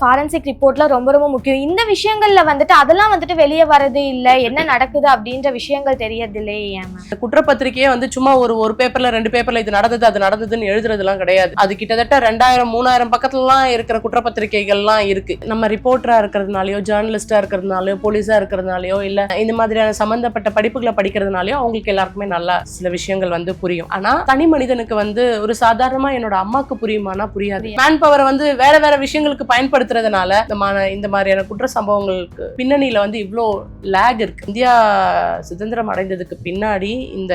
Forensic ரிப்போர்ட்ல ரொம்ப ரொம்ப முக்கியம். இந்த விஷயங்கள்ல வந்துட்டு அதெல்லாம் வந்துட்டு வெளியே வரது இல்ல. என்ன நடக்குது அப்படின்ற விஷயங்கள் தெரியறது இல்லையே ஏன் குற்றப்பத்திரிக்கையே வந்து சும்மா ஒரு ஒரு பேப்பர்ல ரெண்டு பேப்பர்ல இது நடந்தது அது நடந்ததுன்னு எழுதுறதுலாம் கிடையாது. அது கிட்டத்தட்ட ரெண்டாயிரம் மூணாயிரம் பக்கத்துலலாம் இருக்கிற குற்றப்பத்திரிக்கைகள்லாம் இருக்கு. நம்ம ரிப்போர்ட்டரா இருக்கிறதுனாலயோ ஜேர்னலிஸ்டா இருக்கிறதுனாலயோ போலீஸா இருக்கிறதுனாலயோ இல்ல இந்த மாதிரியான சம்பந்தப்பட்ட படிப்புகளை படிக்கிறதுனாலயோ அவங்களுக்கு எல்லாருக்குமே நல்லா சில விஷயங்கள் வந்து புரியும். ஆனா தனி மனிதனுக்கு வந்து ஒரு சாதாரணமா என்னோட அம்மாக்கு புரியுமானா புரியாது. மேன் பவரை வந்து வேற வேற விஷயங்களுக்கு பயன்படுத்துறதுனால இந்த மாதிரியான குற்ற சம்பவங்களுக்கு பின்னணியில வந்து இவ்ளோ லேக் இருக்கு. இந்தியா சுதந்திரம் அடைந்ததுக்கு பின்னாடி இந்த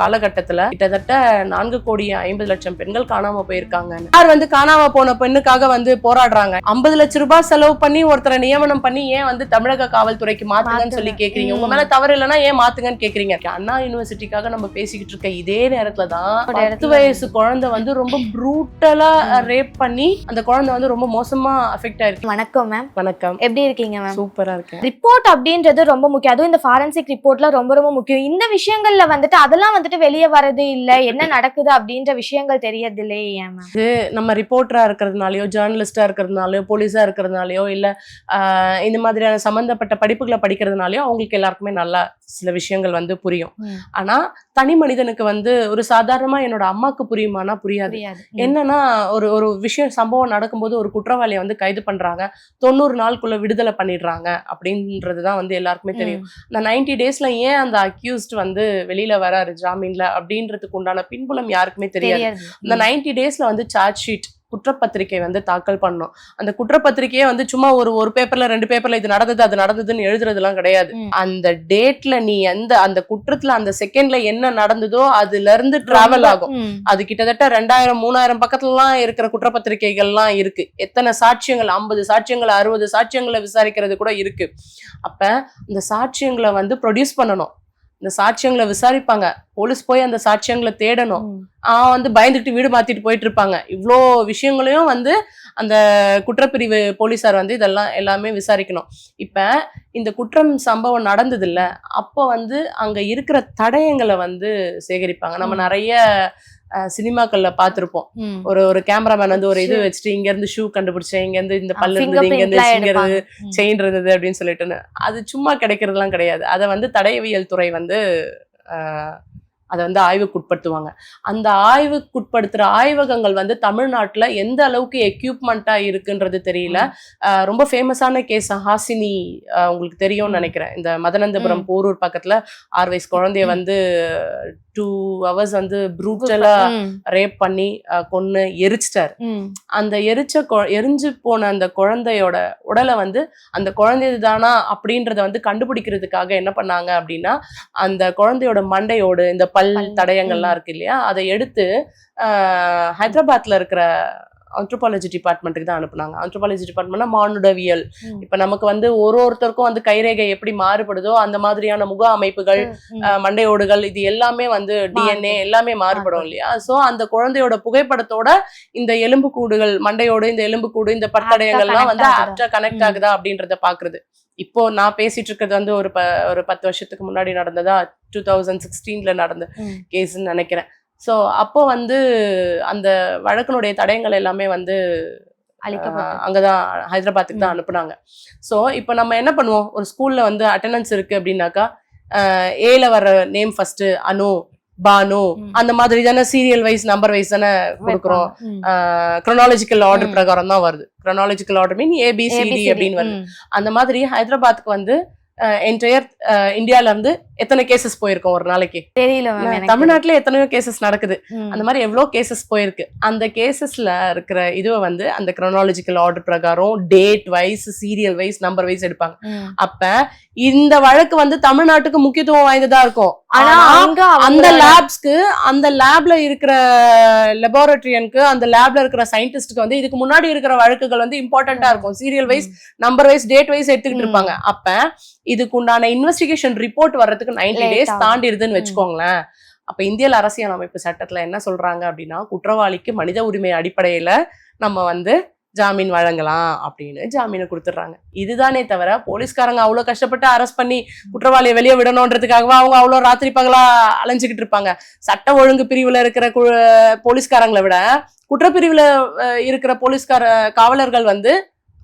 காலகட்டத்துல கிட்டத்தட்ட நான்கு கோடி ஐம்பது லட்சம் பெண்கள் காணாம போயிருக்காங்க. யார் வந்து காணாம போன பெண்ணுக்காக வந்து போராடுறாங்க? ஐம்பது லட்சம் ரூபாய் செலவு பண்ணி ஒருத்தரை நியமனம் பண்ணி ஏன் வந்து தமிழக காவல்துறைக்கு மாத்துங்கன்னு சொல்லி. கேக்குறீங்க? உங்க. மேல தவறு இல்லைன்னா ஏன் மாத்துங்கன்னு கேக்குறீங்க? அண்ணா யூனிவர்சிட்டிக்காக நம்ம பேசிக்கிட்டு இருக்க இதே நேரத்துல தான் பத்து வயசு குழந்தை வந்து ரொம்ப ப்ரூட்டலா ரேப் பண்ணி அந்த குழந்தை வந்து ரொம்ப மோசமா அஃபெக்ட் ஆயிருக்கு வணக்கம் மேம் வணக்கம். எப்படி இருக்கீங்க மேம் சூப்பரா இருக்கேன். ரிப்போர்ட் அப்படின்றது ரொம்ப முக்கியம். அதுவும் இந்த ஃபாரன்சிக் ரிப்போர்ட்ல ரொம்ப ரொம்ப முக்கியம். இந்த விஷயங்கள்ல வந்துட்டு அதெல்லாம் வந்துட்டு வெளியே வரது இல்ல. என்ன நடக்குது அப்படின்ற விஷயங்கள் தெரியறது இல்லையே ஏன் மேம் நம்ம ரிப்போர்ட்டரா இருக்கிறதுனாலயோ ஜேர்னலிஸ்டா இருக்கிறதுனாலயோ போலீஸா இருக்கிறதுனாலயோ இல்ல இந்த மாதிரியான சம்பந்தப்பட்ட படிப்புகளை படிக்கிறதுனாலயோ அவங்களுக்கு எல்லாருக்குமே நல்லா சில விஷயங்கள் வந்து புரியும். ஆனா தனி மனிதனுக்கு வந்து ஒரு சாதாரணமா என்னோட அம்மாக்கு புரியுமானா புரியாது. புரியாது. என்னன்னா ஒரு ஒரு விஷயம் சம்பவம் நடக்கும்போது ஒரு குற்றவாளியை வந்து கைது பண்றாங்க. தொண்ணூறு நாளுக்குள்ள விடுதலை பண்ணிடுறாங்க அப்படின்றது தான் வந்து எல்லாருக்குமே தெரியும். இந்த நைன்டி டேஸ்ல ஏன் அந்த அக்யூஸ்ட் வந்து வெளியில வராரு ஜாமீன்ல அப்படின்றதுக்கு உண்டான பின்புலம் யாருக்குமே தெரியாது. தெரியாது. இந்த நைன்டி டேஸ்ல வந்து சார்ஜ் ஷீட் குற்றப்பத்திரிக்கை வந்து தாக்கல் பண்ணோம். அந்த குற்றப்பத்திரிக்கையே வந்து சும்மா ஒரு ஒரு பேப்பர்ல ரெண்டு பேப்பர்ல இது நடந்தது அது நடந்ததுன்னு எழுதுறதுலாம் கிடையாது. அந்த டேட்ல நீ எந்த அந்த குற்றத்துல அந்த செகண்ட்ல என்ன நடந்ததோ அதுல இருந்து டிராவல் ஆகும். அது கிட்டத்தட்ட ரெண்டாயிரம் மூணாயிரம் பக்கத்துலலாம் இருக்கிற குற்றப்பத்திரிக்கைகள்லாம் இருக்கு. எத்தனை சாட்சியங்கள்? ஐம்பது சாட்சியங்கள் அறுபது சாட்சியங்களை விசாரிக்கிறது கூட இருக்கு. அப்ப இந்த சாட்சியங்களை வந்து ப்ரொடியூஸ் பண்ணணும். இந்த சாட்சியங்களை விசாரிப்பாங்க. போலீஸ் போய் அந்த சாட்சியங்களை தேடணும். அவன் வந்து பயந்துட்டு வீடு மாத்திட்டு போயிட்டு இருப்பாங்க இவ்வளோ விஷயங்களையும் வந்து அந்த குற்றப்பிரிவு போலீசார் வந்து இதெல்லாம் எல்லாமே விசாரிக்கணும். இப்ப இந்த குற்றம் சம்பவம் நடந்தது இல்ல அப்போ வந்து அங்க இருக்கிற தடயங்களை வந்து சேகரிப்பாங்க. நம்ம. நிறைய சினிமாக்கள்ல பார்த்திருப்போம் ம். ஒரு ஒரு கேமராமேன் வந்து ஒரு இது. வச்சுட்டு இங்க இருந்து ஷூ கண்டுபிடிச்சேன் இங்க இருந்து இந்த பல்லு இருந்தது இங்க இருந்து இங்க இருந்து. செயின் இருந்தது அப்படின்னு சொல்லிட்டுன்னு அது சும்மா கிடைக்கிறதுலாம் கிடையாது அதை வந்து தடயவியல் துறை வந்து அதை வந்து ஆய்வுக்குட்படுத்துவாங்க அந்த ஆய்வுக்குட்படுத்துற ஆய்வகங்கள் வந்து தமிழ்நாட்டுல எந்த அளவுக்கு எக்யூப்மெண்ட்டா இருக்குன்றது தெரியல ஆஹ், ரொம்ப ஃபேமஸான கேஸ் ஹாசினி உங்களுக்கு தெரியும்னு. நினைக்கிறேன் இந்த மதனந்தபுரம் போரூர் பக்கத்துல ஆறு வயசு குழந்தைய. வந்து டூ ஹவர்ஸ் வந்து ப்ரூட்டலா. ரேப் பண்ணி கொன்னு எரிச்சிட்டாரு. அந்த எரிச்ச எரிஞ்சு போன அந்த குழந்தையோட உடலை வந்து அந்த குழந்தைது தானா அப்படின்றத வந்து கண்டுபிடிக்கிறதுக்காக என்ன பண்ணாங்க அப்படின்னா அந்த குழந்தையோட மண்டையோடு இந்த பல் தடயங்கள்லாம் இருக்கு இல்லையா? அதை எடுத்து ஆஹ், ஹைதராபாத்ல இருக்கிற ஆந்த்ரோபாலஜி டிபார்ட்மெண்ட்டுக்கு தான் அனுப்புனாங்க ஆந்த்ரோபாலஜி டிபார்ட்மெண்ட்னா மானுடவியல். இப்ப நமக்கு வந்து ஒரு ஒருத்தருக்கும் வந்து கைரேகை எப்படி மாறுபடுதோ அந்த மாதிரியான முக அமைப்புகள் மண்டையோடுகள் இது எல்லாமே வந்து டிஎன்ஏ. எல்லாமே மாறுபடும். இல்லையா சோ அந்த குழந்தையோட புகைப்படத்தோட இந்த எலும்பு கூடுகள் மண்டையோடு இந்த எலும்பு கூடு இந்த பட்டடையங்கள்லாம் வந்து? ஆப்டா கனெக்ட். ஆகுதா அப்படின்றத பாக்குறது இப்போ நான் பேசிட்டு இருக்கிறது வந்து ஒரு ப ஒரு பத்து வருஷத்துக்கு முன்னாடி நடந்ததா டூ தௌசண்ட் சிக்ஸ்டீன்ல நடந்த. கேஸ்ன்னு நினைக்கிறேன் சோ அப்போ வந்து அந்த வழக்கினுடைய தடயங்கள் எல்லாமே வந்து அங்கதான் ஹைதராபாத்துக்கு தான் அனுப்புனாங்க சோ இப்போ நம்ம என்ன பண்ணுவோம் ஒரு ஸ்கூல்ல வந்து அட்டெண்டன்ஸ் இருக்கு அப்படின்னாக்கா ஏல வர நேம் ஃபர்ஸ்ட் அனு பானு. அந்த மாதிரி தானே சீரியல் வைஸ் நம்பர் வைஸ் தானே கொடுக்குறோம். Chronological order. பிரகாரம் தான் வருது குரோனாலஜிக்கல் ஆர்டர் மீன் ஏபிசிடி. அப்படின்னு வருது. அந்த மாதிரி ஹைதராபாத்துக்கு வந்து என்டையர் இந்தியால இருந்து எத்தனை கேசஸ் போயிருக்கோம் ஒரு நாளைக்கு? தெரியல தமிழ்நாட்டுல எத்தனையோ கேசஸ் நடக்குது. அந்த மாதிரி எவ்வளோ கேசஸ் போயிருக்கு? அந்த கேசஸ்ல இருக்கிற இதுவை வந்து அந்த குரோனாலஜிக்கல் ஆர்டர் பிரகாரம் date wise serial wise number wise எடுப்பாங்க. அப்ப இந்த வழக்கு வந்து தமிழ்நாட்டுக்கு முக்கியத்துவம் வாய்ந்ததா இருக்கும் ஆனா அந்த லேப்ஸ்க்கு அந்த லேப்ல இருக்கிற லெபார்டரியனுக்கு அந்த லேப்ல இருக்கிற சயின்டிஸ்ட்க்கு வந்து இதுக்கு முன்னாடி இருக்கிற வழக்குகள் வந்து இம்பார்ட்டண்டா இருக்கும் serial wise number wise date wise எடுத்துக்கிட்டு. இருப்பாங்க அப்ப இதுக்கு உண்டான இன்வெஸ்டிகேஷன் ரிப்போர்ட் வர்றதுக்கு நைன்டி டேஸ். தாண்டிடுதுன்னு. வச்சுக்கோங்களேன் அப்ப இந்திய அரசியல் அமைப்பு சட்டத்துல என்ன சொல்றாங்க அப்படின்னா குற்றவாளிக்கு மனித உரிமை அடிப்படையில நம்ம வந்து ஜாமீன் வழங்கலாம் அப்படின்னு ஜாமீனை கொடுத்துட்றாங்க. இதுதானே தவிர போலீஸ்காரங்க அவ்வளோ கஷ்டப்பட்டு அரெஸ்ட் பண்ணி குற்றவாளியை வெளியே விடணுன்றதுக்காகவா அவங்க அவ்வளோ ராத்திரி பகலா அலைஞ்சிக்கிட்டு இருப்பாங்க. சட்ட ஒழுங்கு பிரிவில் இருக்கிற கு- போலீஸ்காரங்களை விட குற்றப்பிரிவில் இருக்கிற போலீஸ்கார காவலர்கள் வந்து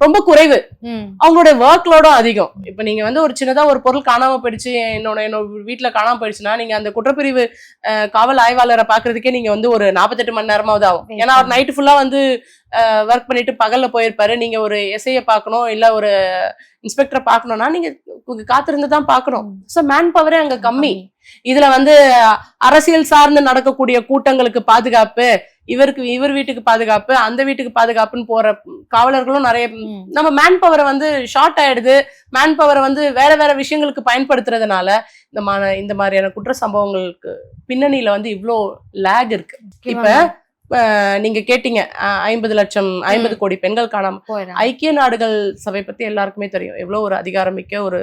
ரொம்ப குறைவு. ம். அவங்களுடைய ஒர்க் லோடும் அதிகம். இப்ப நீங்க வந்து ஒரு சின்னதா ஒரு பொருள் காணாம போயிடுச்சு என்னோட என்னோட வீட்டுல காணாம போயிடுச்சுன்னா நீங்க அந்த குற்றப்பிரிவு காவல் ஆய்வாளரை பாக்குறதுக்கே நீங்க வந்து ஒரு நாற்பத்தெட்டு மணி நேரமாவது ஆகும். ஏன்னா அவர் நைட்டு ஃபுல்லா வந்து ஒர்க் பண்ணிட்டு பகல்ல போயிருப்பாரு. நீங்க ஒரு எஸ்ஐய பார்க்கணும் இல்ல ஒரு இன்ஸ்பெக்டரை பார்க்கணும்னா நீங்க காத்திருந்து தான் பார்க்கணும் ஸோ மேன் பவரே அங்க கம்மி. இதுல வந்து அரசியல் சார்ந்து நடக்கக்கூடிய கூட்டங்களுக்கு பாதுகாப்பு இவருக்கு இவர் வீட்டுக்கு பாதுகாப்பு அந்த வீட்டுக்கு பாதுகாப்புன்னு போற காவலர்களும் நிறைய. நம்ம மேன் பவரை வந்து ஷார்ட் ஆயிடுது மேன் பவரை வந்து வேற வேற விஷயங்களுக்கு பயன்படுத்துறதுனால இந்த மா இந்த மாதிரியான குற்ற சம்பவங்களுக்கு பின்னணியில வந்து இவ்ளோ லேக் இருக்கு இப்ப நீங்க கேட்டீங்க ஐம்பது லட்சம் ஐம்பது கோடி பெண்கள் காணாம. ஐக்கிய நாடுகள் சபை பத்தி எல்லாருக்குமே தெரியும் எவ்வளவு ஒரு அதிகாரமிக்க ஒரு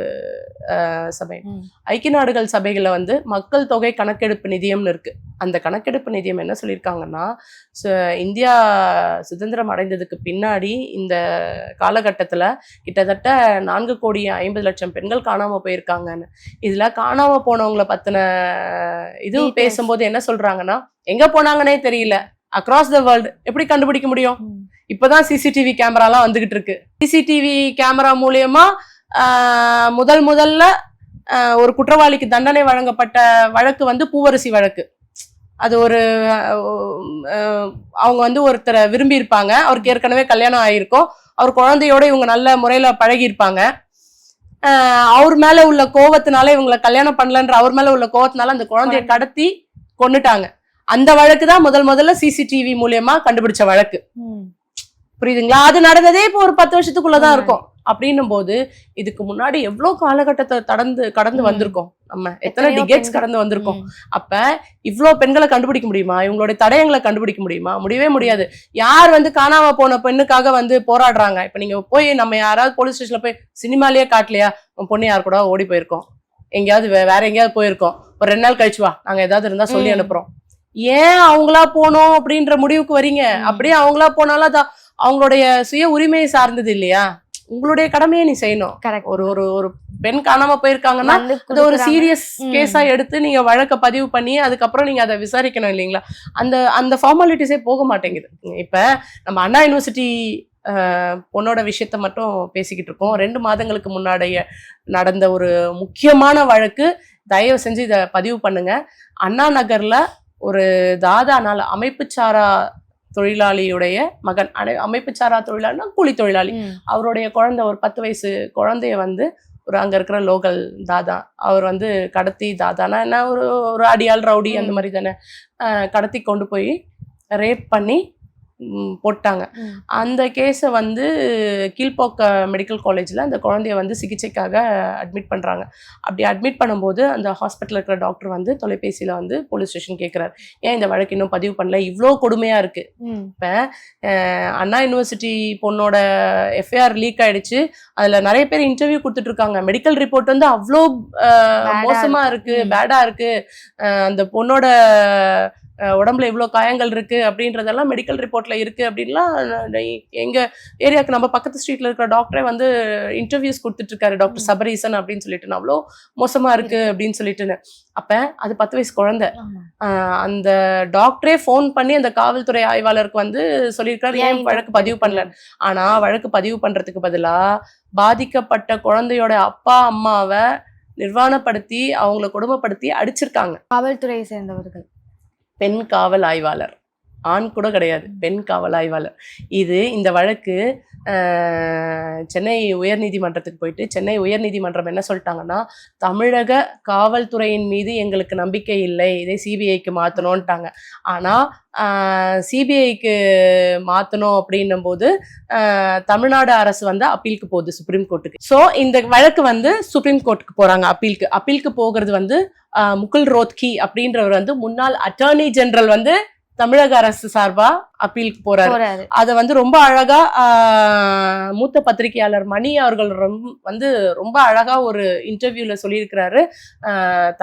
சபை. ஐக்கிய நாடுகள் சபைகள்ல வந்து மக்கள் தொகை கணக்கெடுப்பு நிதியம்னு இருக்கு அந்த கணக்கெடுப்பு நிதியம் என்ன சொல்லியிருக்காங்கன்னா இந்தியா சுதந்திரம் அடைந்ததுக்கு பின்னாடி இந்த காலகட்டத்துல கிட்டத்தட்ட நான்கு கோடி ஐம்பது லட்சம் பெண்கள் காணாம போயிருக்காங்கன்னு இதுல காணாம போனவங்கள பத்தின இது Details. பேசும்போது என்ன சொல்றாங்கன்னா எங்க போனாங்கன்னே தெரியல அக்ராஸ் த வேர்ல்டு எப்படி கண்டுபிடிக்க முடியும். இப்பதான் சிசிடிவி கேமராலாம் வந்துகிட்டு இருக்கு. சிசிடிவி கேமரா மூலியமா முதல் முதல்ல ஒரு குற்றவாளிக்கு தண்டனை வழங்கப்பட்ட வழக்கு வந்து பூவரசி வழக்கு. அது ஒரு அவங்க வந்து ஒருத்தரை விரும்பி இருப்பாங்க அவருக்கு ஏற்கனவே கல்யாணம் ஆயிருக்கும். அவர் குழந்தையோட இவங்க நல்ல முறையில பழகி இருப்பாங்க அவர் மேல உள்ள கோவத்தினால இவங்களை கல்யாணம் பண்ணலன்ற அவர் மேல உள்ள கோவத்தினால அந்த குழந்தைய குழந்தை. கடத்தி கொன்னுட்டாங்க. அந்த வழக்கு தான் முதல் முதல்ல சிசிடிவி மூலியமா கண்டுபிடிச்ச வழக்கு. புரியுதுங்களா? அது நடந்ததே இப்போ ஒரு பத்து வருஷத்துக்குள்ளதான் இருக்கும். அப்படின்னும் போது இதுக்கு முன்னாடி எவ்வளவு காலகட்டத்தை கடந்து கடந்து. வந்திருக்கோம். நம்ம எத்தனை டிகேட்ஸ். கடந்து வந்திருக்கோம். அப்ப இவ்ளோ பெண்களை கண்டுபிடிக்க முடியுமா? இவங்களுடைய தடயங்களை கண்டுபிடிக்க முடியுமா? முடியவே முடியாது. யார் வந்து காணாம போன பெண்ணுக்காக வந்து போராடுறாங்க? இப்ப நீங்க போய் நம்ம யாராவது போலீஸ் ஸ்டேஷன்ல போய் சினிமாலயே காட்டலையா? உன் பொண்ணு யார் கூட ஓடி போயிருக்கோம். எங்கேயாவது வேற எங்கேயாவது போயிருக்கோம். ஒரு ரெண்டு நாள் கழிச்சு வா. நாங்க ஏதாவது இருந்தா சொல்லி. அனுப்புறோம். ஏன் அவங்களா போனோம் அப்படின்ற முடிவுக்கு வரீங்க. அப்படியே அவங்களா போனாலும் அது அவங்களுடைய சுய உரிமையை சார்ந்தது இல்லையா உங்களுடைய கடமையை நீ செய்யணும். ஒரு ஒரு ஒரு பெண் காணாம போயிருக்காங்கன்னா அது ஒரு. சீரியஸ். கேஸா எடுத்து நீங்க வழக்க பதிவு பண்ணி அதுக்கப்புறம் நீங்க அதை விசாரிக்கணும் இல்லைங்களா அந்த அந்த ஃபார்மாலிட்டிஸே போக மாட்டேங்குது இப்ப நம்ம அண்ணா யூனிவர்சிட்டி பொண்ணோட விஷயத்த மட்டும் பேசிக்கிட்டு இருக்கோம் ரெண்டு மாதங்களுக்கு முன்னாடிய நடந்த ஒரு முக்கியமான வழக்கு தயவு செஞ்சு இதை பதிவு பண்ணுங்க அண்ணா நகர்ல ஒரு தாதானால அமைப்புச்சாரா தொழிலாளியுடைய மகன் அனை- அமைப்புச்சாரா தொழிலாளினா கூலி தொழிலாளி. அவருடைய குழந்தை ஒரு பத்து வயசு குழந்தைய வந்து ஒரு அங்க இருக்கிற லோக்கல் தாதா அவர் வந்து கடத்தி தாதானா என்ன ஒரு ஒரு அடியாள் ரவுடி அந்த. மாதிரி தானே கடத்தி கொண்டு போய் ரேப் பண்ணி போட்டாங்க. அந்த கேஸை வந்து கீழ்போக்க மெடிக்கல் காலேஜில் அந்த குழந்தைய வந்து சிகிச்சைக்காக அட்மிட் பண்ணுறாங்க அப்படி அட்மிட் பண்ணும்போது அந்த ஹாஸ்பிட்டலில் இருக்கிற டாக்டர் வந்து தொலைபேசியில் வந்து போலீஸ் ஸ்டேஷன் கேட்குறாரு ஏன் இந்த வழக்கு இன்னும் பதிவு பண்ணல? இவ்வளோ கொடுமையாக இருக்குது. அஹ் அண்ணா யூனிவர்சிட்டி பொண்ணோட எஃப்ஐஆர் லீக் ஆயிடுச்சு. அதுல நிறைய பேர் இன்டர்வியூ கொடுத்துட்டு இருக்காங்க மெடிக்கல் ரிப்போர்ட் வந்து அவ்வளோ அஹ், Bad-ஆ மோசமா இருக்கு. ம். பேடா இருக்கு. அஹ், அந்த பொண்ணோட உடம்புல இவ்வளோ காயங்கள் இருக்கு அப்படின்றதெல்லாம் மெடிக்கல் ரிப்போர்ட்ல இருக்கு அப்படின்லாம் நான் எங்க ஏரியாவுக்கு நம்ம பக்கத்து ஸ்ட்ரீட்ல இருக்கிற டாக்டரே வந்து இன்டர்வியூஸ் கொடுத்துட்டு இருக்காரு டாக்டர். சபரீசன் அப்படின்னு சொல்லிட்டு. அவ்வளோ மோசமா இருக்கு அப்படின்னு சொல்லிட்டு அப்ப அது பத்து வயசு குழந்தை. அந்த டாக்டரே ஃபோன் பண்ணி அந்த காவல்துறை ஆய்வாளருக்கு வந்து சொல்லியிருக்காரு ஏன் வழக்கு பதிவு பண்ணல? ஆனா வழக்கு பதிவு பண்றதுக்கு பதிலா பாதிக்கப்பட்ட குழந்தையோட அப்பா அம்மாவை நிர்வாணப்படுத்தி அவங்கள கொடுமைப்படுத்தி அடிச்சிருக்காங்க. காவல்துறையை சேர்ந்தவர்கள். பெண் காவல் ஆய்வாளர். ஆண் கூட கிடையாது பெண் காவல் ஆய்வாளர் இது இந்த வழக்கு சென்னை உயர்நீதிமன்றத்துக்கு போயிட்டு சென்னை உயர்நீதிமன்றம் என்ன சொல்லிட்டாங்கன்னா தமிழக காவல்துறையின் மீது எங்களுக்கு நம்பிக்கை இல்லை இதை சிபிஐக்கு மாற்றணும்ட்டாங்க ஆனால் சிபிஐக்கு மாற்றணும் அப்படின்னும் போது தமிழ்நாடு அரசு வந்து அப்பீலுக்கு போகுது சுப்ரீம் கோர்ட்டுக்கு. ஸோ இந்த வழக்கு வந்து சுப்ரீம் கோர்ட்டுக்கு போகிறாங்க அப்பீலுக்கு. அப்பீலுக்கு போகிறது வந்து முகுல் ரோத்கி அப்படின்றவர் வந்து முன்னாள் அட்டார்னி ஜெனரல் வந்து தமிழக அரசு சார்பா அப்பீலுக்கு போறாரு. அதை வந்து ரொம்ப அழகா மூத்த பத்திரிகையாளர் மணி அவர்கள் ரொம்ப வந்து ரொம்ப அழகா ஒரு இன்டர்வியூல சொல்லியிருக்கிறாரு.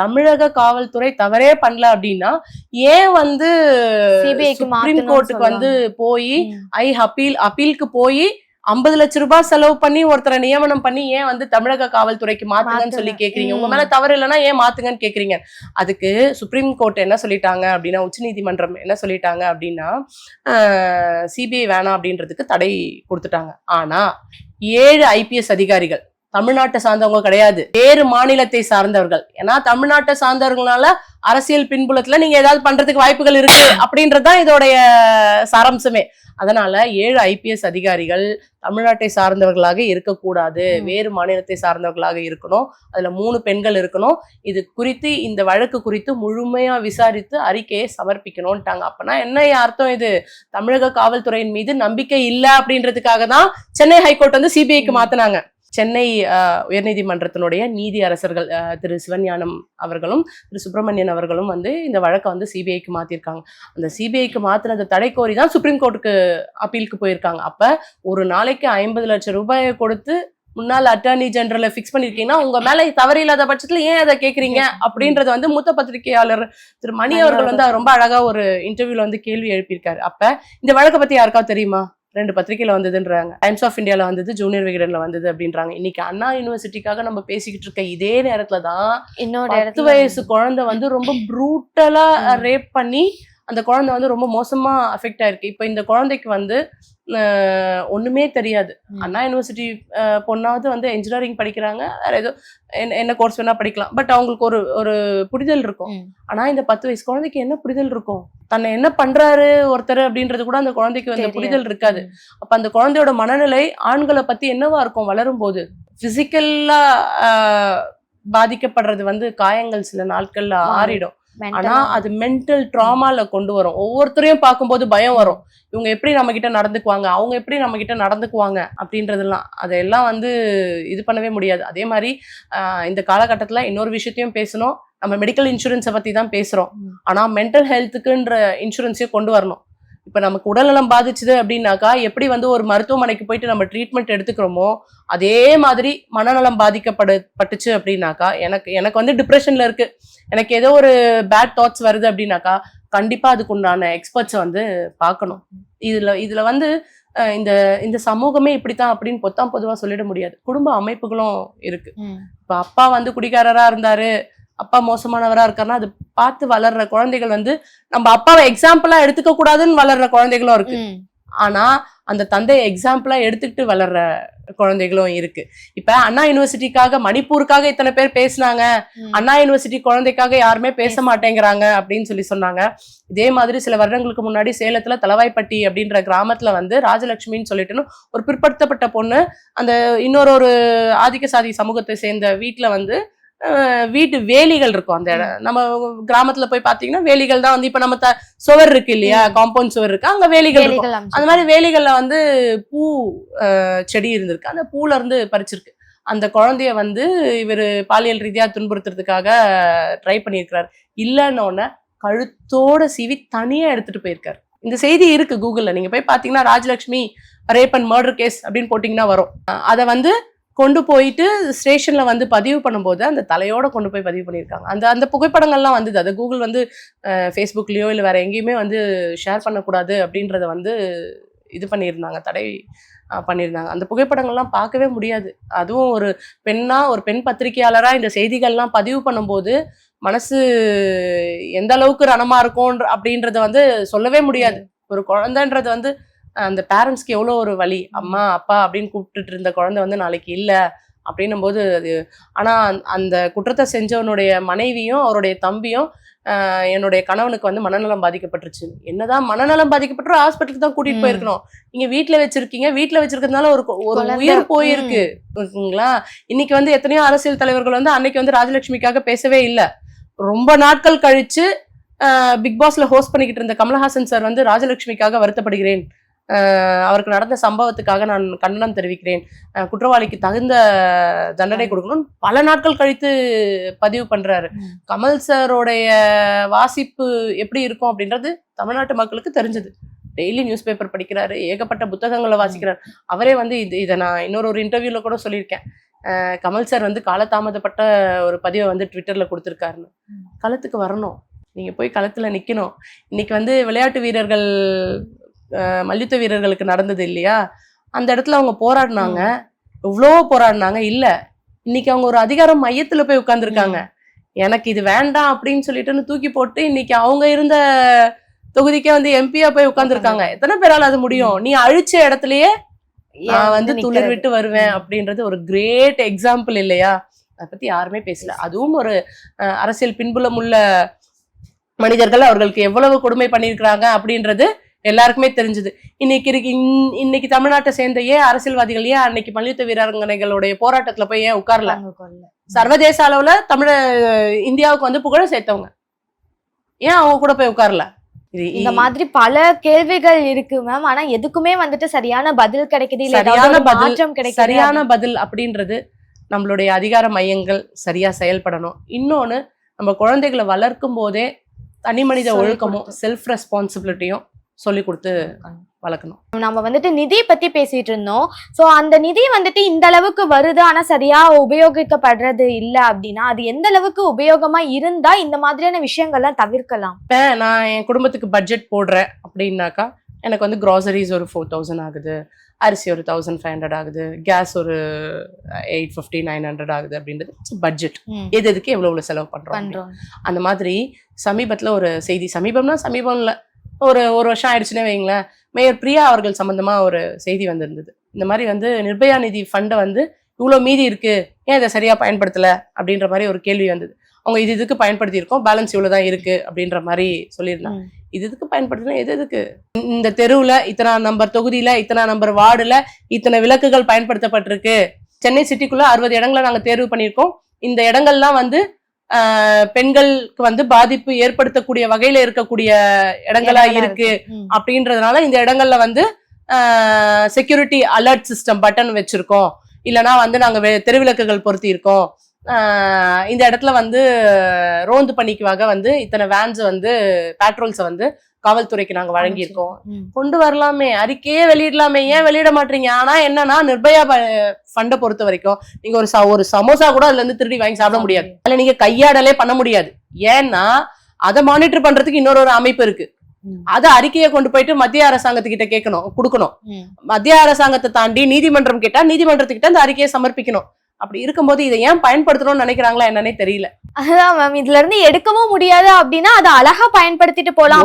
தமிழக காவல்துறை தவறே பண்ணல அப்படின்னா ஏன் வந்து சுப்ரீம் கோர்ட்டுக்கு வந்து போய். ஐ அப்பீல் அப்பீலுக்கு போய் ஐம்பது லட்ச ரூபாய் செலவு பண்ணி ஒருத்தரை நியமனம் பண்ணி ஏன் வந்து தமிழக காவல்துறைக்கு மாத்துங்கன்னு சொல்லி. கேக்குறீங்க உங்க. மேல தவறு இல்லைன்னா ஏன் மாத்துங்கன்னு கேக்குறீங்க அதுக்கு சுப்ரீம் கோர்ட் என்ன சொல்லிட்டாங்க அப்படின்னா உச்சநீதிமன்றம் என்ன சொல்லிட்டாங்க அப்படின்னா சிபிஐ வேணாம் அப்படின்றதுக்கு தடை கொடுத்துட்டாங்க ஆனா ஏழு ஐபிஎஸ் அதிகாரிகள் தமிழ்நாட்டை சார்ந்தவங்க கிடையாது. வேறு மாநிலத்தை சார்ந்தவர்கள். ஏன்னா தமிழ்நாட்டை சார்ந்தவர்களால அரசியல் பின்புலத்துல நீங்க ஏதாவது பண்றதுக்கு வாய்ப்புகள் இருக்கு அப்படின்றதுதான் இதோடைய சாராம்சமே. அதனால ஏழு ஐபிஎஸ் அதிகாரிகள் தமிழ்நாட்டை சார்ந்தவர்களாக இருக்கக்கூடாது. வேறு மாநிலத்தை சார்ந்தவர்களாக இருக்கணும். அதுல மூணு பெண்கள் இருக்கணும். இது குறித்து இந்த வழக்கு குறித்து முழுமையா விசாரித்து அறிக்கையை சமர்ப்பிக்கணும்ட்டாங்க. அப்பனா என்ன அர்த்தம் இது? தமிழக காவல்துறையின் மீது நம்பிக்கை இல்ல அப்படின்றதுக்காக தான் சென்னை ஹைகோர்ட் வந்து சிபிஐக்கு. மாத்துனாங்க. சென்னை உயர்நீதிமன்றத்தினுடைய நீதி அரசர்கள் திரு சிவஞானம் அவர்களும் திரு சுப்பிரமணியன் அவர்களும் வந்து இந்த வழக்கை வந்து சிபிஐக்கு மாத்திருக்காங்க. அந்த சிபிஐக்கு மாத்தினதை தடை கோரி தான் சுப்ரீம் கோர்ட்டுக்கு அப்பீலுக்கு போயிருக்காங்க. அப்ப ஒரு நாளைக்கு ஐம்பது லட்சம் ரூபாயை கொடுத்து முன்னாள் அட்டார்னி ஜெனரலை ஃபிக்ஸ் பண்ணிருக்கீங்கன்னா உங்க மேல தவறு இல்லாத பட்சத்துல ஏன் அதை கேக்குறீங்க? அப்படின்றத வந்து மூத்த பத்திரிகையாளர் திரு மணி மணி அவர்கள் வந்து ரொம்ப அழகா ஒரு இன்டர்வியூல வந்து கேள்வி எழுப்பியிருக்காரு. அப்ப இந்த வழக்கை பத்தி யாருக்காவது தெரியுமா? ரெண்டு பத்திரிகையில வந்ததுன்றாங்க. டைம்ஸ் ஆஃப் இந்தியால வந்தது ஜூனியர் விகடன்ல வந்தது அப்படின்றாங்க. இன்னைக்கு அண்ணா யூனிவர்சிட்டிக்காக நம்ம பேசிக்கிட்டு இருக்க இதே நேரத்துல தான் இன்னொரு பத்து வயசு குழந்தை வந்து ரொம்ப ப்ரூட்டலா ம். ரேப் பண்ணி அந்த குழந்தை வந்து ரொம்ப மோசமா அஃபெக்ட் ஆயிருக்கு. இப்போ இந்த குழந்தைக்கு வந்து ஒண்ணுமே தெரியாது. அண்ணா யூனிவர்சிட்டி பொண்ணாவது வந்து இன்ஜினியரிங் படிக்கிறாங்க வேற ஏதோ என்ன- என்ன கோர்ஸ் வேணா படிக்கலாம் பட் அவங்களுக்கு ஒரு ஒரு புரிதல் இருக்கும் ம். ஆனா இந்த பத்து வயசு குழந்தைக்கு என்ன புரிதல் இருக்கும் தன்னை என்ன பண்றாரு ஒருத்தர் அப்படின்றது கூட அந்த குழந்தைக்கு வந்து. புரிதல் இருக்காது. அப்ப அந்த குழந்தையோட மனநிலை ஆண்களை பத்தி என்னவா இருக்கும் வளரும் போது பிசிக்கல்லா பாதிக்கப்படுறது வந்து காயங்கள் சில நாட்கள்ல. ஆறிடும் ஆனா அது மென்டல் ட்ராமால கொண்டு வரும். ஒவ்வொருத்தரையும் பார்க்கும்போது பயம் வரும். இவங்க எப்படி நம்ம கிட்ட நடந்துக்குவாங்க? அவங்க எப்படி நம்ம கிட்ட நடந்துக்குவாங்க? அப்படின்றதெல்லாம். அதெல்லாம் வந்து இது பண்ணவே முடியாது. அதே மாதிரி இந்த காலகட்டத்துல இன்னொரு விஷயத்தையும் பேசணும். நம்ம மெடிக்கல் இன்சூரன்ஸை பத்தி தான் பேசுறோம். ம். ஆனா மென்டல் ஹெல்த்துக்குன்ற இன்சூரன்ஸையும் கொண்டு வரணும். இப்ப நமக்கு உடல்நலம் பாதிச்சுது அப்படின்னாக்கா எப்படி வந்து ஒரு மருத்துவமனைக்கு போயிட்டு நம்ம ட்ரீட்மெண்ட் எடுத்துக்கிறோமோ அதே மாதிரி மனநலம் பாதிக்கப்படு பட்டுச்சு அப்படின்னாக்கா எனக்கு எனக்கு வந்து டிப்ரெஷன்ல இருக்கு. எனக்கு ஏதோ ஒரு பேட் தாட்ஸ் வருது அப்படின்னாக்கா கண்டிப்பா அதுக்கு உண்டான எக்ஸ்பர்ட்ஸை வந்து பார்க்கணும். இதுல இதுல வந்து இந்த இந்த சமூகமே இப்படித்தான் அப்படின்னு பொத்தாம் பொதுவா சொல்லிட முடியாது. குடும்ப அமைப்புகளும் இருக்கு. இப்ப அப்பா வந்து குடிகாரரா இருந்தாரு அப்பா மோசமானவரா இருக்காருன்னா அது பார்த்து வளர்ற குழந்தைகள் வந்து நம்ம அப்பாவை எக்ஸாம்பிளா எடுத்துக்க கூடாதுன்னு வளர்ற குழந்தைகளும் இருக்கு. ஆனா அந்த தந்தையை எக்ஸாம்பிளா எடுத்துக்கிட்டு வளர்ற குழந்தைகளும் இருக்கு இப்ப அண்ணா யூனிவர்சிட்டிக்காக மணிப்பூருக்காக இத்தனை பேர் பேசுனாங்க. அண்ணா யூனிவர்சிட்டி குழந்தைக்காக யாருமே பேச மாட்டேங்கிறாங்க அப்படின்னு சொல்லி சொன்னாங்க இதே மாதிரி சில வருடங்களுக்கு முன்னாடி சேலத்துல தலவாய்ப்பட்டி அப்படின்ற கிராமத்துல வந்து ராஜலட்சுமின்னு சொல்லிட்டுன்னு ஒரு பிற்படுத்தப்பட்ட பொண்ணு அந்த இன்னொரு ஒரு ஆதிக்க சாதி சமூகத்தை சேர்ந்த வீட்டுல வந்து வீட்டு வேலிகள் இருக்கும் அந்த இடம். நம்ம கிராமத்துல போய் பாத்தீங்கன்னா வேலிகள் தான் வந்து இப்ப நம்ம சுவர் இருக்கு இல்லையா. காம்பவுண்ட் சுவர் இருக்கு. அங்க வேலிகள் இருக்கும். அந்த மாதிரி வேலிகள்ல வந்து பூ செடி இருந்திருக்கு. அந்த பூல இருந்து பறிச்சிருக்கு. அந்த குழந்தைய வந்து இவர் பாலியல் ரீதியா துன்புறுத்துறதுக்காக ட்ரை பண்ணியிருக்கிறார். இல்லைன்ன உடனே கழுத்தோட சீவி தனியா எடுத்துட்டு போயிருக்காரு. இந்த செய்தி இருக்கு கூகுள்ல. நீங்க போய் பாத்தீங்கன்னா Rajalakshmi rape and murder case அப்படின்னு போட்டீங்கன்னா வரும். அதை வந்து கொண்டு போயிட்டு ஸ்டேஷன்ல வந்து பதிவு பண்ணும்போது அந்த தலையோட கொண்டு போய் பதிவு பண்ணியிருக்காங்க. அந்த அந்த புகைப்படங்கள்லாம் வந்தது. அதை கூகுள் வந்து ஃபேஸ்புக்லயோ இல்லை வேற எங்கேயுமே வந்து ஷேர் பண்ணக்கூடாது அப்படின்றத வந்து இது பண்ணியிருந்தாங்க. தடை பண்ணியிருந்தாங்க. அந்த புகைப்படங்கள்லாம் பார்க்கவே முடியாது. அதுவும் ஒரு பெண்ணா ஒரு பெண் பத்திரிகையாளரா இந்த செய்திகள்லாம் பதிவு பண்ணும்போது மனசு எந்த அளவுக்கு ரணமா இருக்கும்ன்ற அப்படின்றத வந்து சொல்லவே முடியாது. ஒரு குழந்தைன்றது வந்து அந்த பேரண்ட்ஸ்க்கு எவ்வளோ ஒரு வலி? அம்மா அப்பா அப்படின்னு கூப்பிட்டுட்டு இருந்த குழந்தை வந்து நாளைக்கு இல்லை அப்படின்னும் போது அது ஆனா அந்த- குற்றத்தை செஞ்சவனுடைய மனைவியும் அவருடைய தம்பியும் ஆஹ் என்னுடைய கணவனுக்கு வந்து மனநலம் பாதிக்கப்பட்டுருச்சு. என்னதான் மனநலம் பாதிக்கப்பட்டு ஹாஸ்பிட்டலுக்கு தான் கூட்டிட்டு. போயிருக்கணும். நீங்க வீட்ல வச்சிருக்கீங்க வீட்ல வச்சிருக்கிறதுனால ஒரு ஒரு உயிர் போயிருக்கு. இருக்குங்களா இன்னைக்கு வந்து எத்தனையோ அரசியல் தலைவர்கள் வந்து அன்னைக்கு வந்து ராஜலட்சுமிக்காக பேசவே இல்லை. ரொம்ப நாட்கள் கழிச்சு பிக் பாஸ்ல ஹோஸ்ட் பண்ணிக்கிட்டு இருந்த கமலஹாசன் சார் வந்து ராஜலட்சுமிக்காக வருத்தப்படுகிறேன். அவருக்கு நடந்த சம்பவத்துக்காக நான் கண்டனம் தெரிவிக்கிறேன். குற்றவாளிக்கு தகுந்த தண்டனை கொடுக்கணும் பல நாட்கள் கழித்து பதிவு பண்றாரு. கமல் சாரோடைய வாசிப்பு எப்படி இருக்கும் அப்படின்றது தமிழ்நாட்டு மக்களுக்கு தெரிஞ்சது. டெய்லி நியூஸ் பேப்பர் படிக்கிறாரு ஏகப்பட்ட புத்தகங்களை வாசிக்கிறார். அவரே வந்து இது இதை நான் இன்னொரு ஒரு இன்டர்வியூல கூட சொல்லியிருக்கேன். கமல் சார் வந்து காலதாமதப்பட்ட ஒரு பதிவை வந்து ட்விட்டர்ல கொடுத்துருக்காருன்னு. களத்துக்கு வரணும். நீங்க போய் களத்துல நிக்கணும். இன்னைக்கு வந்து விளையாட்டு வீரர்கள் மல்யுத்த வீரர்களுக்கு நடந்தது இல்லையா? அந்த இடத்துல அவங்க போராடினாங்க. எவ்வளோ போராடினாங்க? இல்ல. இன்னைக்கு அவங்க ஒரு அதிகார மையத்துல போய் உட்கார்ந்திருக்காங்க. எனக்கு இது வேண்டாம் அப்படின்னு சொல்லிட்டுன்னு தூக்கி போட்டு இன்னைக்கு அவங்க இருந்த தொகுதிக்கே வந்து எம்பியா போய் உட்கார்ந்திருக்காங்க. எத்தனை பேரால அது முடியும்? நீ அழிச்ச இடத்துலயே நான் வந்து துளிர் விட்டு வருவேன் அப்படின்றது ஒரு கிரேட் எக்ஸாம்பிள் இல்லையா? அதை பத்தி யாருமே பேசல. அதுவும் ஒரு அரசியல் பின்புலம் உள்ள மனிதர்கள் அவர்களுக்கு எவ்வளவு கொடுமை பண்ணியிருக்கிறாங்க அப்படின்றது எல்லாருக்குமே தெரிஞ்சது. இன்னைக்கு இருக்கு இன்- இன்னைக்கு தமிழ்நாட்டை சேர்ந்த ஏன் அரசியல்வாதிகள் ஏன் அன்னைக்கு மல்யுத்த வீராங்கனைகளுடைய போராட்டத்துல போய் ஏன் உட்காரல? சர்வதேச அளவுல தமிழ இந்தியாவுக்கு வந்து புகழ சேர்த்தவங்க. ஏன் அவங்க கூட போய் உட்காரல? இந்த மாதிரி பல கேள்விகள் இருக்கு மேம் ஆனா எதுக்குமே வந்துட்டு சரியான பதில் கிடைக்குது சரியான பதில், சரியான பதில் அப்படின்றது நம்மளுடைய அதிகார மையங்கள் சரியா செயல்படணும். இன்னொன்னு நம்ம குழந்தைகளை வளர்க்கும் போதே தனி மனித ஒழுக்கமும். செல்ஃப் ரெஸ்பான்சிபிலிட்டியும் சொல்லி கொடுத்து வளர்க்கணும். நம்ம வந்துட்டு நிதி பத்தி பேசிட்டு இருந்தோம். சோ அந்த நிதி வந்துட்டு இந்த அளவுக்கு வருது ஆனா சரியா உபயோகிக்கப்படுறது இல்ல அப்படின்னா அது எந்த அளவுக்கு உபயோகமா இருந்தா இந்த மாதிரியான விஷயங்கள்லாம் தவிர்க்கலாம். இப்போ நான் என் குடும்பத்துக்கு பட்ஜெட் போடுறேன் அப்படின்னாக்கா எனக்கு வந்து க்ராசரிஸ் ஒரு ஃபோர் தௌசண்ட் ஆகுது அரிசி ஒரு தௌசண்ட் ஃபைவ் ஹண்ட்ரட் ஆகுது கேஸ் ஒரு எயிட் ஃபிஃப்டி நைன் ஹண்ட்ரட் ஆகுது அப்படின்றது பட்ஜெட் எது எதுக்கு எவ்வளோ எவ்வளோ செலவு பண்ணுறோம் பண்றோம். அந்த மாதிரி சமீபத்தில் ஒரு செய்தி சமீபம்னா சமீபம் இல்லை. ஒரு ஒரு வருஷம் ஆயிடுச்சுன்னே வைங்களேன். மேயர் பிரியா அவர்கள் சம்பந்தமா ஒரு செய்தி வந்திருந்தது. இந்த மாதிரி வந்து நிர்பயா நிதி ஃபண்டை வந்து இவ்வளோ மீதி இருக்கு ஏன் இதை சரியா பயன்படுத்தல? அப்படின்ற மாதிரி ஒரு கேள்வி வந்தது. அவங்க இது இதுக்கு பயன்படுத்தியிருக்கோம் பேலன்ஸ் இவ்வளோ தான் இருக்கு அப்படின்ற மாதிரி சொல்லியிருந்தாங்க. இது இதுக்கு பயன்படுத்தினா எது எதுக்கு இந்த தெருவுல இத்தனை நம்பர் தொகுதியில இத்தனை நம்பர் வார்டுல இத்தனை விளக்குகள் பயன்படுத்தப்பட்டிருக்கு. சென்னை சிட்டிக்குள்ள அறுபது இடங்களை நாங்க தேர்வு பண்ணியிருக்கோம். இந்த இடங்கள்லாம் வந்து பெண்களுக்கு வந்து பாதிப்பு ஏற்படுத்தக்கூடிய வகையில இருக்கக்கூடிய இடங்களா இருக்கு. அப்படின்றதுனால இந்த இடங்கள்ல வந்து செக்யூரிட்டி அலர்ட் சிஸ்டம் பட்டன் வச்சிருக்கோம். இல்லனா வந்து நாங்க தெருவிளக்குகள் பொருத்தி இருக்கோம் இந்த இடத்துல வந்து ரோந்து பணிக்காக வந்து இத்தனை வேன்ஸ் வந்து பேட்ரோல்ஸை வந்து காவல்துறைக்கு நாங்க வழங்கியிருக்கோம். கொண்டு வரலாமே அறிக்கையே வெளியிடலாமே ஏன் வெளியிட மாட்டீங்க? ஆனா என்னன்னா நிர்பயா ஃபண்டை பொறுத்த வரைக்கும் நீங்க ஒரு ச- ஒரு சமோசா கூட அதுல இருந்து திருடி வாங்கி சாப்பிட முடியாது. அதுல நீங்க கையாடலே பண்ண முடியாது. ஏன்னா அதை மானிட்டர் பண்றதுக்கு இன்னொரு ஒரு அமைப்பு இருக்கு. அதை அறிக்கையை கொண்டு போயிட்டு மத்திய அரசாங்கத்துக்கிட்ட கேட்கணும் கொடுக்கணும். மத்திய அரசாங்கத்தை தாண்டி நீதிமன்றம் கேட்டா நீதிமன்றத்துக்கிட்ட அந்த அறிக்கையை சமர்ப்பிக்கணும். அப்படி இருக்கும்போது இதை ஏன் பயன்படுத்தணும்னு நினைக்கிறாங்களா என்னன்னே தெரியல. அதான் மேம் இதுல இருந்து எடுக்கவும் முடியாது அப்படின்னா அதை அழகா பயன்படுத்திட்டு போலாம்.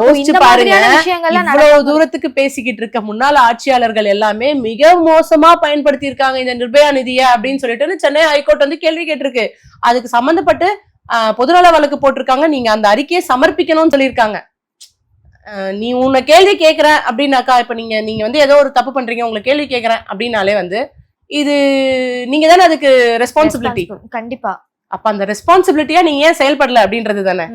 இவ்வளவு தூரத்துக்கு பேசிக்கிட்டு இருக்க முன்னாள் ஆட்சியாளர்கள் எல்லாமே மிக மோசமா பயன்படுத்தி இருக்காங்க இந்த நிர்பயா நிதியை அப்படின்னு சொல்லிட்டு சென்னை ஹைகோர்ட் வந்து கேள்வி கேட்டிருக்கு. அதுக்கு சம்பந்தப்பட்டு பொதுநல வழக்கு போட்டிருக்காங்க. நீங்க அந்த அறிக்கையை சமர்ப்பிக்கணும்னு சொல்லியிருக்காங்க. நீ உன்னை கேள்வி கேட்கறேன் அப்படின்னாக்கா இப்ப நீங்க நீங்க வந்து ஏதோ ஒரு தப்பு பண்றீங்க உங்களை கேள்வி கேட்கறேன் அப்படின்னாலே வந்து இது நீங்க தானே அதுக்கு ரெஸ்பான்சிபிலிட்டி கண்டிப்பா. அப்ப அந்த ரெஸ்பான்சிபிலிட்டியா நீங்க ஏன் செயல்படல அப்படின்றது தானே.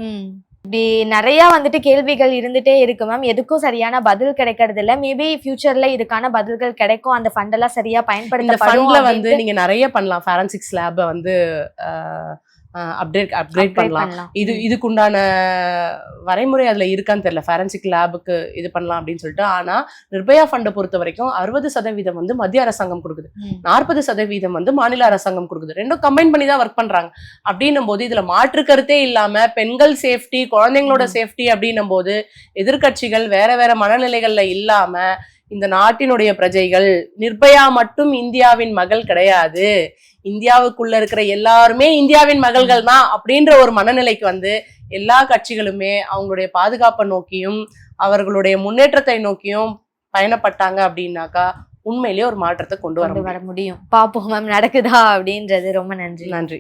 இப்படி நிறைய வந்துட்டு கேள்விகள் இருந்துட்டே இருக்கு மேம் எதுக்கும் சரியான பதில் கிடைக்கிறது இல்ல மேபி ஃபியூச்சர்ல இதுக்கான பதில்கள் கிடைக்கும். அந்த ஃபண்ட் எல்லாம் சரியா இந்த பயன்படுத்தப்படும் ஃபண்ட்ல வந்து நீங்க நிறைய பண்ணலாம். ஃபாரன்சிக்ஸ் லேப வந்து அப்டேட் அப்கிரேட் பண்ணலாம். இது இதுக்குண்டான வரைமுறை அதுல இருக்கான்னு தெரியல. ஃபாரன்சிக் லேபுக்கு இது பண்ணலாம் அப்படின்னு சொல்லிட்டு. ஆனா நிர்பயா ஃபண்டை பொறுத்த வரைக்கும் அறுபது சதவீதம் வந்து மத்திய அரசாங்கம் கொடுக்குது. நாற்பது சதவீதம் வந்து மாநில அரசாங்கம் கொடுக்குது. ரெண்டும் கம்பைன் பண்ணி தான் ஒர்க் பண்றாங்க. அப்படின்னும் போது இதுல மாற்று கருத்தே இல்லாம பெண்கள் சேஃப்டி குழந்தைங்களோட. சேஃப்டி அப்படின்னும் போது எதிர்க்கட்சிகள் வேற வேற மனநிலைகள்ல இல்லாம இந்த நாட்டினுடைய பிரஜைகள் நிர்பயா மட்டும் இந்தியாவின் மகள் கிடையாது. இந்தியாவுக்குள்ள இருக்கிற எல்லாருமே இந்தியாவின் மகள்கள் தான் அப்படின்ற ஒரு மனநிலைக்கு வந்து எல்லா கட்சிகளுமே அவங்களுடைய பாதுகாப்பை நோக்கியும் அவர்களுடைய முன்னேற்றத்தை நோக்கியும் பயணப்பட்டாங்க அப்படின்னாக்கா உண்மையிலேயே ஒரு மாற்றத்தை கொண்டு வர முடியும். பாப்போம் மேம் நடக்குதா அப்படின்றது ரொம்ப நன்றி. நன்றி.